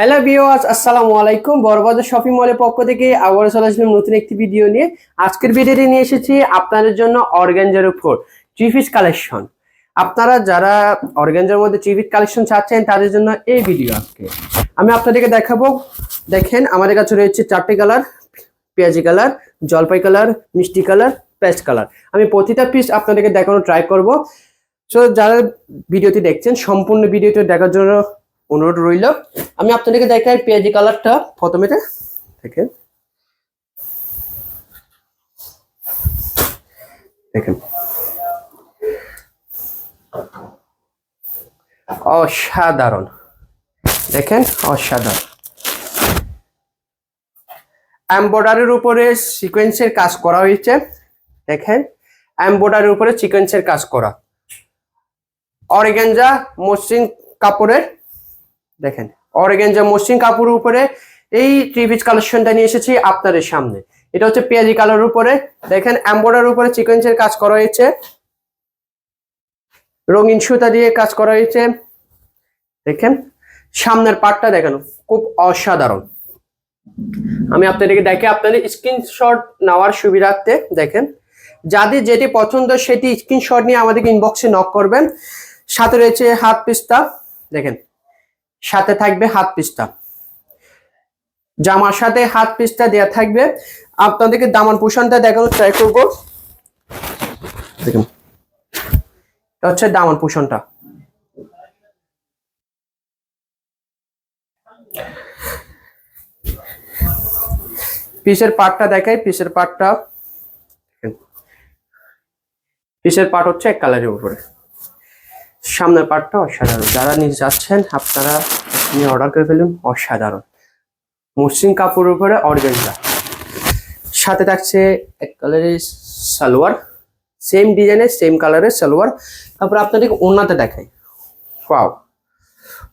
Hello viewers আসসালামু আলাইকুম। Burrabazar shopping মলের পক্ষ থেকে আবার চলে আসলাম নতুন একটি ভিডিও নিয়ে। আজকের ভিডিওটি নিয়ে এসেছি আপনাদের জন্য অর্গানজার উপর পিস কালেকশন। আপনারা যারা অর্গানজার মধ্যে পিস কালেকশন চাচ্ছেন, তাদের জন্য এই ভিডিও আজকে। আমি আপনাদেরকে দেখাবো, দেখেন আমাদের কাছে রয়েছে চারটে কালার, পেঁয়াজি কালার, জলপাই কালার, মিষ্টি কালার, পেস্ট কালার। আমি প্রতিটা পিস আপনাদেরকে দেখানোর ট্রাই করব। সো যারা ভিডিওটি দেখছেন, সম্পূর্ণ ভিডিওটি দেখার জন্য অনুরোধ রইল। আমি আপনাদেরকে দেখাই পেঁয়াজি কালারটা প্রথমে দেখেন। দেখেন। অসাধারণ। দেখেন, অসাধারণ। এম্বয়ডারির উপরে সিকোয়েন্সের কাজ করা হয়েছে। দেখেন এম্বয়ডারির উপরে সিকোয়েন্সের কাজ করা। অরেগেঞ্জা মসৃণ কাপড়ের দেখেন অরেগেঞ্জা মসৃণ কাপড়ের উপরে এই পিস কালেকশনটা নিয়ে এসেছি আপনাদের সামনে। এটা হচ্ছে পেঁয়াজি কালার উপরে। দেখেন এম্বয়ডারির উপরে সিকোয়েন্সের কাজ করা হয়েছে। রঙিন সুতা দিয়ে কাজ করা হয়েছে। দেখেন, সামনের পার্টটা দেখেন, খুব অসাধারণ। আমি আপনাদেরকে দেখে আপনাদের স্ক্রিনশট নেওয়ার সুবিধার্থে দেখেন, যাদের যেটি পছন্দ সেটি স্ক্রিনশট নিয়ে আমাদেরকে ইনবক্সে নক করবেন। সাথে রয়েছে হাত পিস্তা দেখেন সাথে থাকবে হাত পিস্তা জামার সাথে হাত পিস্তা দেওয়া থাকবে। আপনাদেরকে দামান পোষণটা দেখানোর ট্রাই করব। দেখুন। এটা হচ্ছে দামান পোষণটা। পিসের পাটটা দেখাই, পিসের পাটটা। পিসের পাট হচ্ছে এক কালারের উপরে। সামনের পার্টটা অসাধারণ। যারা নিয়ে যাচ্ছেন, আপনারা নিয়ে অর্ডার করে ফেলুন, অসাধারণ। মসৃণ কাপড়ের উপরে অর্গেনজা সাথে থাকছে এক কালারের সালোয়ার। সেম ডিজাইনের সেম কালারের সালোয়ার। তারপর আপনাদেরকে ওনাতে দেখাই। পাও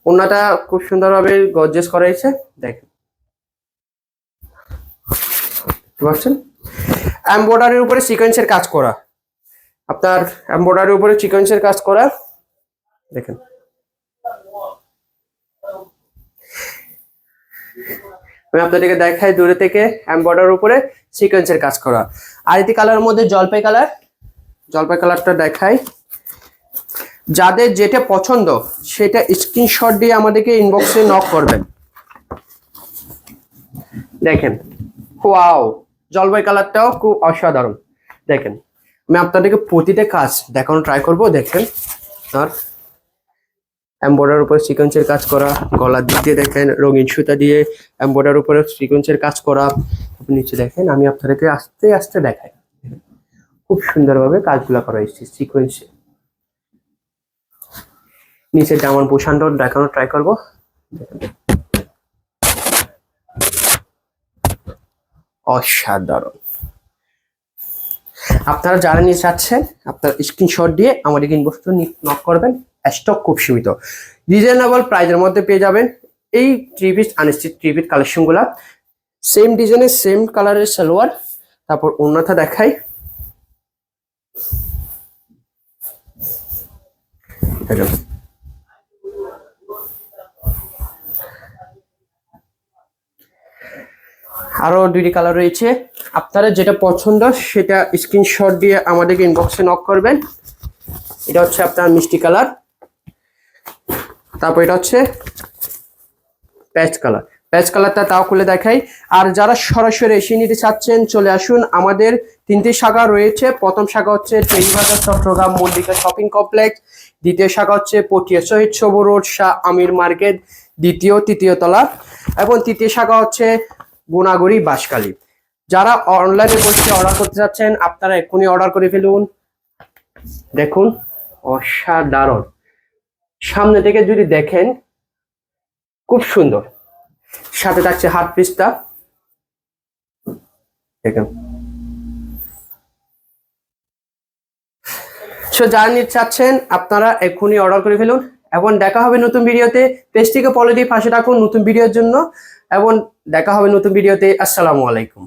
ওনাটা খুব সুন্দরভাবে গর্জেস করা হয়েছে। দেখেন। এম্বয়ডারির উপরে সিকোয়েন্সের কাজ করা। আপনার এম্বয়ডারির উপরে সিকোয়েন্সের কাজ করা। দেখেন। আমি আপনাদেরকে দেখাই দূরে থেকে এম্বয়ডারির উপরে সিকোয়েন্সের কাজ করা। আর এটি কালারের মধ্যে জলপাই কালার জলপাই কালারটা দেখাই। যাদের যেটা পছন্দ, সেটা স্ক্রিনশট দিয়ে আমাদেরকে ইনবক্সে নক করবেন। দেখেন ওয়াও জলপাই কালারটাও খুব অসাধারণ। দেখেন, আমি আপনাদেরকে প্রতিটা কাজ দেখানো ট্রাই করব, দেখেন। আর এম্বয়ডার উপরে সিকোয়েন্সের কাজ করা, গলার দিক দিয়ে দেখেন, রঙিন সুতা দিয়ে এম্বয়ডার উপরে সিকোয়েন্সের কাজ করা। আপনি নিচে দেখেন, আমি আপনাদেরকে আস্তে আস্তে দেখাই। খুব সুন্দরভাবে কাজগুলো করা হয়েছে সিকোয়েন্সে নিচে জামার পোষণটা দেখানোর ট্রাই করব। অসাধারণ। আপনারা যারা নিয়ে চাচ্ছেন আপনার স্ক্রিনশট দিয়ে আমাদের ইনবক্স নক করবেন। স্টক খুব সীমিত। রিজনেবল প্রাইজের মধ্যে পেয়ে যাবেন। এই three piece unstitch three piece কালেকশনগুলা same ডিজাইনের সেম কালারের সালোয়ার। তারপর অন্যথা দেখাই। আরও দুইটি কালার রয়েছে। আপনারা যেটা পছন্দ, সেটা স্ক্রিনশট দিয়ে আমাদেরকে ইনবক্সে নক করবেন। এটা হচ্ছে আপনার মিষ্টি কালার তারপর এটা হচ্ছে প্যাচ কালার প্যাচ কালারটা তাও খুলে দেখাই। আর যারা সরাসরি এসে নিতে চাচ্ছেন, চলে আসুন। আমাদের তিনটি শাখা রয়েছে। প্রথম শাখা হচ্ছে টেরিবাজার চট্টগ্রাম মল্লিকা শপিং কমপ্লেক্স দ্বিতীয় শাখা হচ্ছে পটিয়া শহীদ সবু রোড শাহ আমির মার্কেট দ্বিতীয়, তৃতীয় তলা। এবং তৃতীয় শাখা হচ্ছে গুণাগুড়ি বাসকালী যারা অনলাইনে বসে অর্ডার করতে চাচ্ছেন, আপনারা এক্ষুনি অর্ডার করে ফেলুন। দেখুন, অসাধারণ। সামনে থেকে যদি দেখেন, খুব সুন্দর। সাথে থাকছে হাত পিসটা দেখুন। সো যারা নিতে চাচ্ছেন, আপনারা এক্ষুনি অর্ডার করে ফেলুন। এবং দেখা হবে নতুন ভিডিওতে। পেজটিকে পলিটি পাশে রাখুন নতুন ভিডিওর জন্য। এবং দেখা হবে নতুন ভিডিওতে। আসসালামু আলাইকুম।